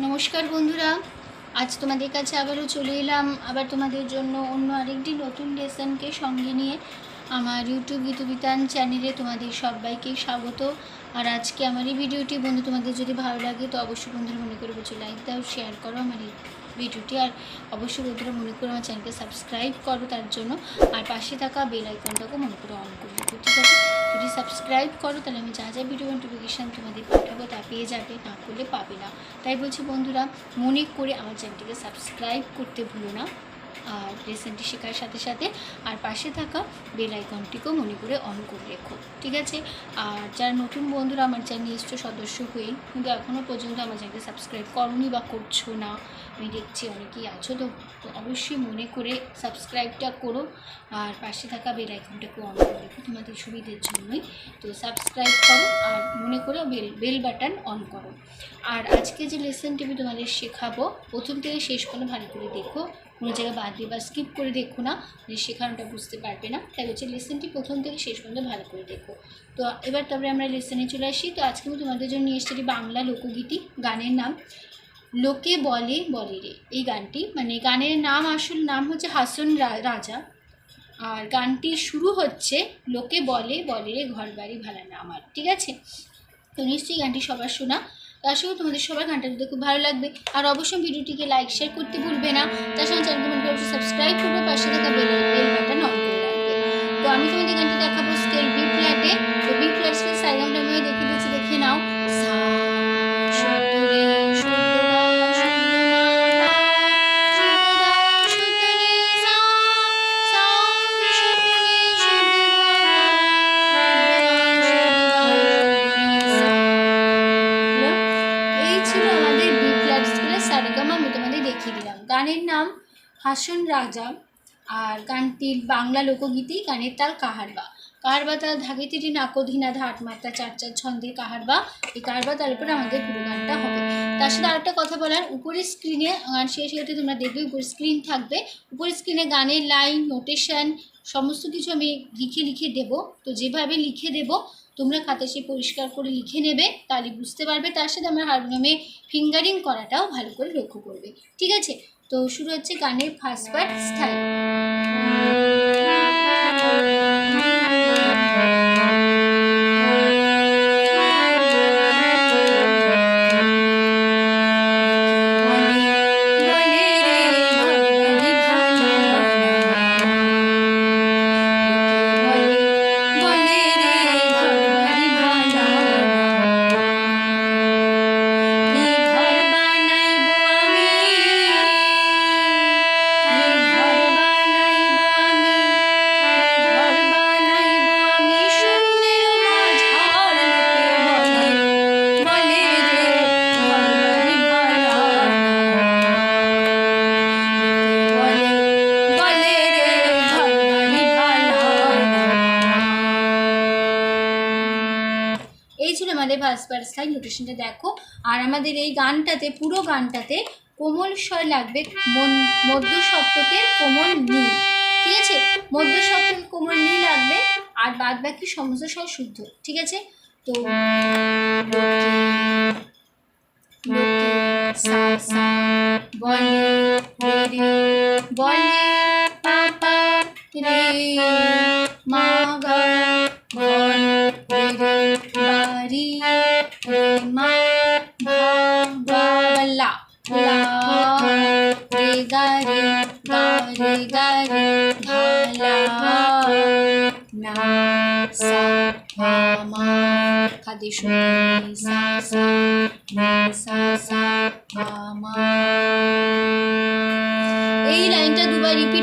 নমস্কার বন্ধুরা। আজ তোমাদের কাছে আবারও চলে এলাম। আবার তোমাদের জন্য অন্য আরেকটি নতুন লেসনকে সঙ্গে নিয়ে আমার ইউটিউব গীতবিতান চ্যানেলে তোমাদের সবাইকে স্বাগত। আর আজকে আমার এই ভিডিওটি বন্ধু তোমাদের যদি ভালো লাগে, তো অবশ্যই বন্ধুরা মনে করে বলছো লাইক দাও শেয়ার করো, আমার এই ভিডিওটি, আর অবশ্যই বন্ধুরা মনে করে আমার চ্যানেলকে সাবস্ক্রাইব করো তার জন্য। আর পাশে থাকা বেল আইকনটাকেও মনে করে অন করে দেবো ঠিক আছে? যদি সাবস্ক্রাইব করো, তাহলে আমি যা যা ভিডিও নোটিফিকেশান তোমাদের পাঠাবো তা পেয়ে যাবে, না করলে পাবে না। তাই বলছি বন্ধুরা, মনে করে আমার চ্যানেলটিকে সাবস্ক্রাইব করতে ভুলো না, আর লেসনটি শেখার সাথে সাথে, আর পাশে থাকা বেল আইকনটিকেও মনে করে অন করে রেখো, ঠিক আছে? আর যারা নতুন বন্ধুরা আমার চ্যানেল সদস্য হয়ে কিন্তু এখনও পর্যন্ত আমার চ্যানেলকে সাবস্ক্রাইব করনি বা করছ না আমি দেখছি অনেকেই আছো, তো তো অবশ্যই মনে করে সাবস্ক্রাইবটা করো আর পাশে থাকা বেল আইকনটাকে অন করে রেখো, তোমাদের সুবিধের জন্যই। তো সাবস্ক্রাইব করো আর মনে করে বেল বেল বাটন অন করো। আর আজকে যে লেসনটি আমি তোমাদের শেখাবো, প্রথম থেকে শেষ পর্যন্ত ভালো করে দেখো। কোনো জায়গায় বাদ দিয়ে বা স্কিপ করে দেখো না যে শেখানোটা বুঝতে পারবে না। তাই হচ্ছে লেসনটি প্রথম থেকে শেষ পর্যন্ত ভালো করে দেখো। তো এবার তারপরে আমরা লেসনে চলে আসি। তো আজকে আমি তোমাদের জন্য নিয়ে এসেছি বাংলা লোকগীতি, গানের নাম লোকে বলে বলে রে। এই গানটি মানে গানের নাম, আসল নাম হচ্ছে হাসন রাজা। আর গানটি শুরু হচ্ছে, লোকে বলে বলে রে ঘর বাড়ি ভাড়া না আমার, ঠিক আছে? তো নিশ্চয়ই গানটি সবার শোনা। তার সঙ্গে তোমাদের সবার গানটা যদি খুব ভালো লাগবে। আর অবশ্যই ভিডিওটিকে লাইক শেয়ার করতে ভুলবে না। তার সঙ্গে চ্যানেলকে মনে সাবস্ক্রাইব করবে, পাশে থাকা বেল বেল বাটন অন করে রাখবে। তো আমি তোমাদের গানটি দেখাবো স্কেল রাজা আর গানটির বাংলা লোকগীতি গানের তাল কাহারবা। কাহারবা তাল ধাগে তিটি নাকধীনা ধাট মাত্রা চার চার ছন্দের কাহারবা, এই কাহারবা তার উপরে আমাদের পুরো গানটা হবে। তার সাথে আরেকটা কথা বলার, উপরের স্ক্রিনে গান শেষ হতে তোমরা দেখবে উপরে স্ক্রিন থাকবে। উপরের স্ক্রিনে গানের লাইন নোটেশন সমস্ত কিছু আমি লিখে লিখে দেব। তো যেভাবে লিখে দেব, তোমরা খাতা সে পরিষ্কার করে লিখে নেবে, তাহলে বুঝতে পারবে। তার সাথে আমার হারমোনিয়ামে ফিঙ্গারিং করাটাও ভালো করে লক্ষ্য করবে। ঠিক আছে? তো শুরু হচ্ছে গানের ফার্স্ট পার্ট স্টাইল আমাদের স্টাইল নোটেশনটা দেখো। আর আমাদের এই গানটাতে, পুরো গানটাতে কোমল স্বর লাগবে মধ্য সপ্তকের কোমল নীল। ঠিক আছে? মধ্য সপ্তকের কোমল নীল লাগবে, আর বাদ বাকি সমস্ত স্বর শুদ্ধ। ঠিক আছে? তো বলে বলে, পাপা, রে, মা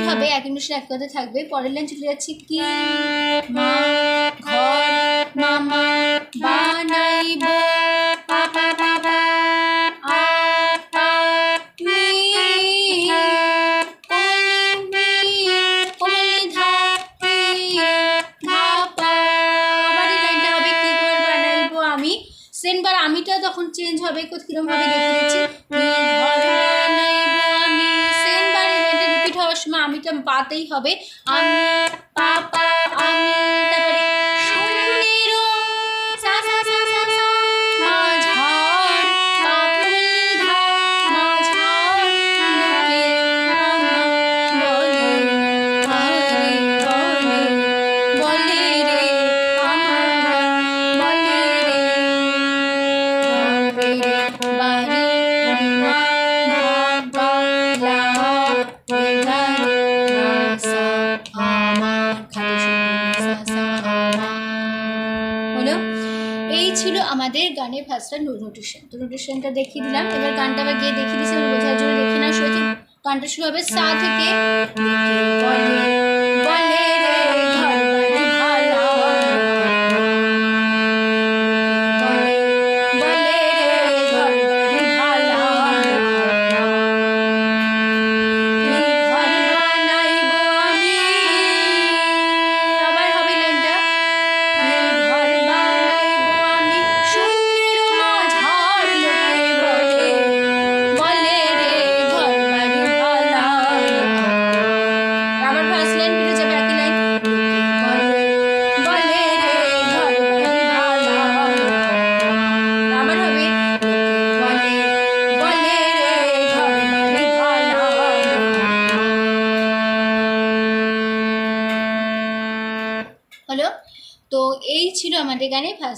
হবে, এক মিনিটের এক কথা থাকবে। পরের লাইন চলে যাচ্ছে কি? মা, ঘর, মামা বানাইব আমিটা পাতেই হবে। আমি ফার্স্টটা নোটিশন তো নোটিশনটা দেখিয়ে দিলাম। হ্যাঁ। এবার গানটা আবার গিয়ে দেখিয়ে দিয়েছি বোঝার জন্য দেখি না শুনেছি গানটা শুরু হবে সা থেকে। হ্যাঁ।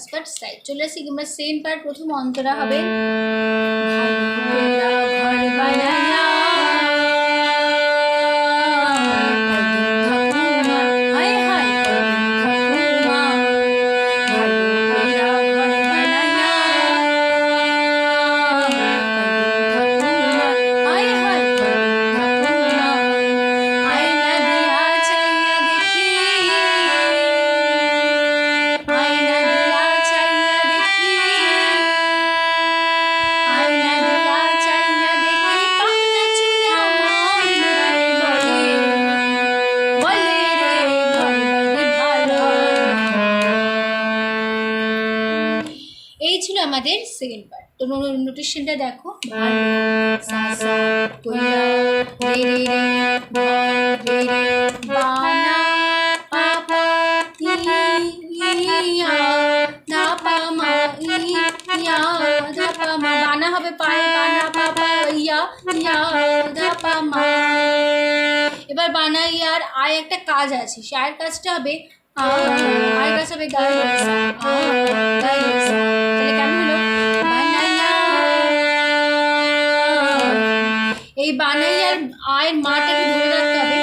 বাট সাইড চলে আসি আমরা সেম পার্ট প্রথম অন্তরা হবে তোমরা নোটেশনটা দেখো। বানা হবে এবার বানা ইয়ার আয় একটা কাজ আছে, সে আয়ের কাজটা হবে আয়ের কাজ হবে গায়ে তাহলে কেমন হলো? এই বানাইয়ার আয় মাটাকে ধরে রাখতে হবে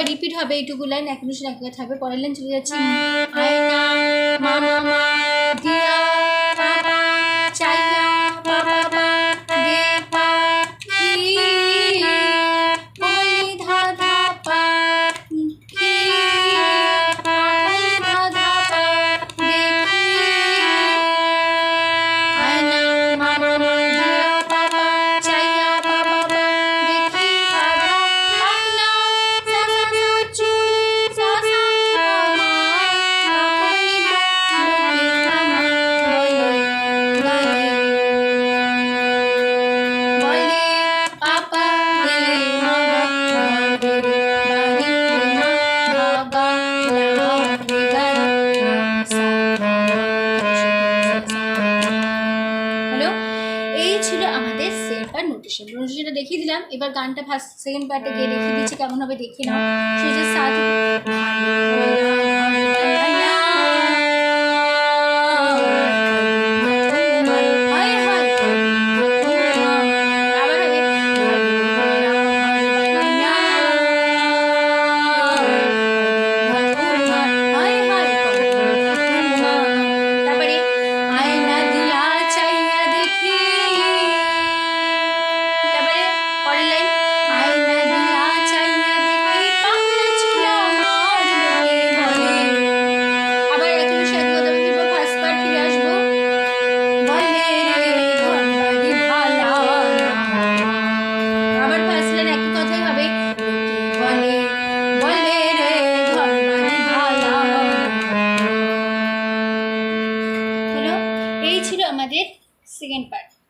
আবার রিপিট হবে এইটুকু লাইন এক মিনিট থাকবে পরের লাইন চলে যাচ্ছি এবার গানটা ফার্স্ট সেকেন্ড পার্টে গিয়ে দেখে দিচ্ছি কেমন হবে দেখি না সে যে সাথে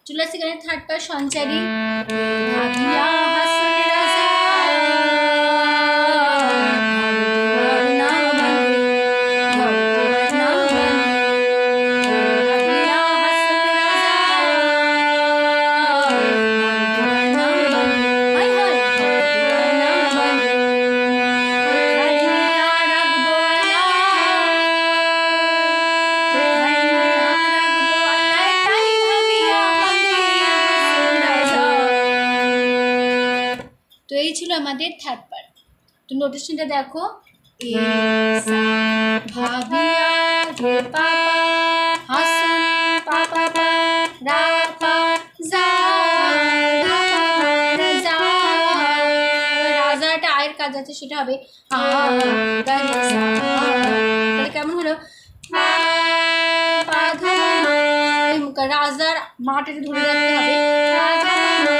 চলে আসছি এখানে third part Sanchari third part তো নোটেশনটা দেখো ভাবিয়া রে রাজাটা আয়ের কাজ আছে, সেটা হবে তাহলে কেমন হলো? রাজার মাটিটা ধরে রাখতে হবে।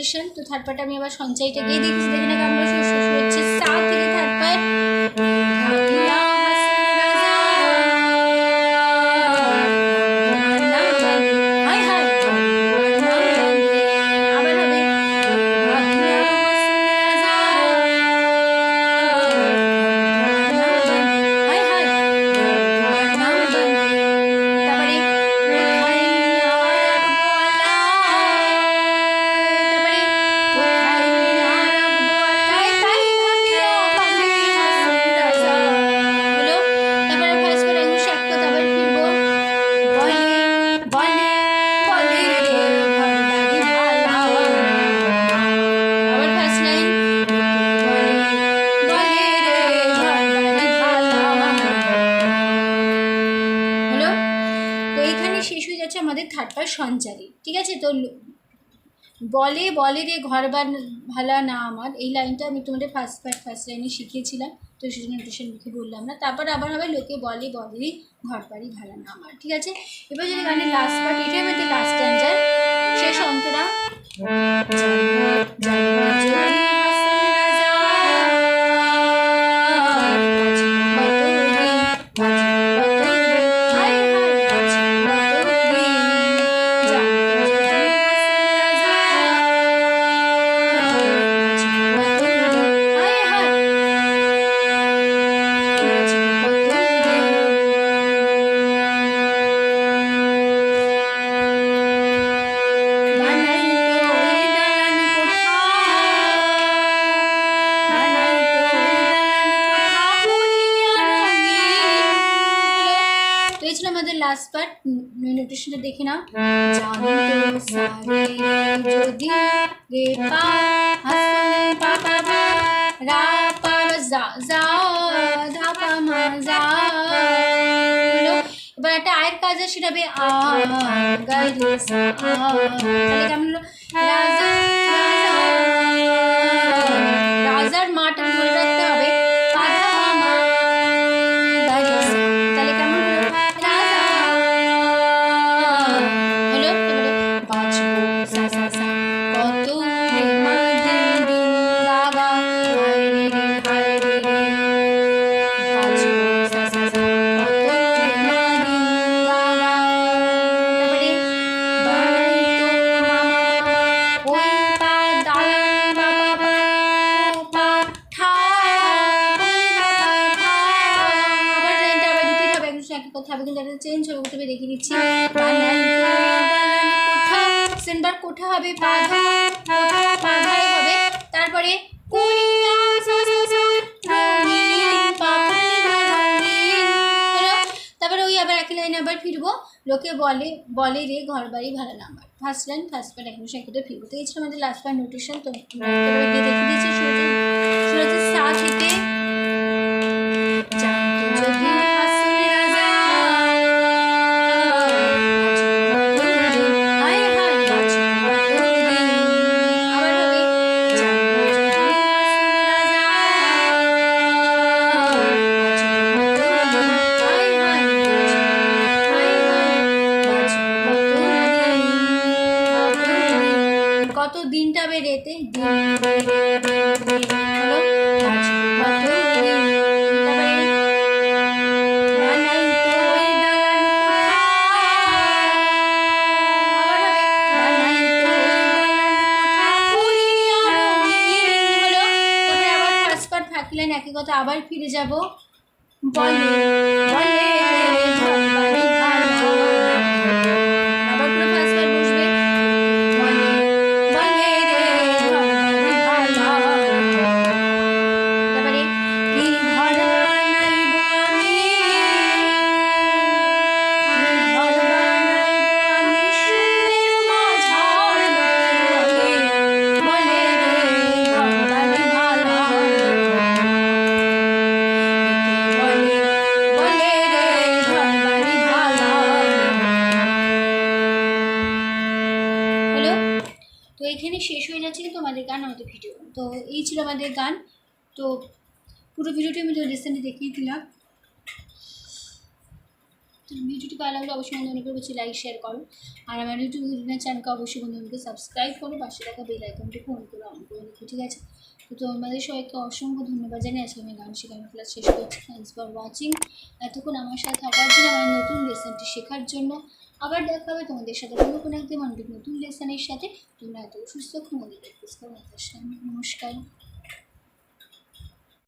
পজিশন তো থার্ড पार्ट আমি আবার সঞ্চয়টা দিয়ে দেখছি। দেখি না কেমন হচ্ছে সাত থেকে থার্ড পার্ট আমাদের থার্ড পার্ট সঞ্চারী, ঠিক আছে? তো বলে বলে রে ঘর ভালা না আমার, এই লাইনটা আমি তোমাদের ফার্স্ট পার্ট ফার্স্ট লাইনে শিখিয়েছিলাম, তো সেই জন্য টিউশন মুখে বললাম না। তারপর আবার হবে লোকে বলে বলে রে ঘর বাড়ি ভালা না আমার, ঠিক আছে? এবার যদি গানের লাস্ট পার্ট এটাই আমাদের লাস্ট স্ট্যান্ডার শেষ অন্তরা। নোটেশনটা দেখি না পা যা যা ধা পা এবার একটা আয়ের কাজ আছে সেটা হবে আ তাহলে কেমন হলো? ফিরবো। লোকে বলে বলে রে ঘর বাড়ি ভালো number first line first part সেই সাথে ফিরবো। তো এই ছিল আমাদের লাস্ট পার্ট নোটিশন তো দেখে দিয়েছি সুরজের সুরজের সা পার্ট থাকলেন একই কথা আবার ফিরে যাব। বলে। আমাদের ভিডিও। তো এই ছিল আমাদের গান। তো পুরো ভিডিওটি আমি রিসেন্টলি দেখিয়ে দিলাম। তো ভিডিওটি ভালো লাগলে অবশ্যই বন্ধুকে বলছি লাইক শেয়ার করো। আর আমার ইউটিউব চ্যানেলকে অবশ্যই বন্ধুকে সাবস্ক্রাইব করো। পাশে থাকা বেল আইকনটি ফোন করে অন করে দেখো ঠিক আছে? তো তোমাদের সবাইকে অসংখ্য ধন্যবাদ জানিয়ে আজকে আমি গান শেখানোর ক্লাস শেষ করছি। থ্যাংকস ফর ওয়াচিং এতক্ষণ আমার সাথে থাকার জন্য, আমার নতুন লেসনটি শেখার জন্য আবার দেখা হবে তোমাদের সাথে কোনো কোনো একদিন নতুন লেসনের সাথে। তোমরা এত সুস্থ ক্ষমতা নমস্কার।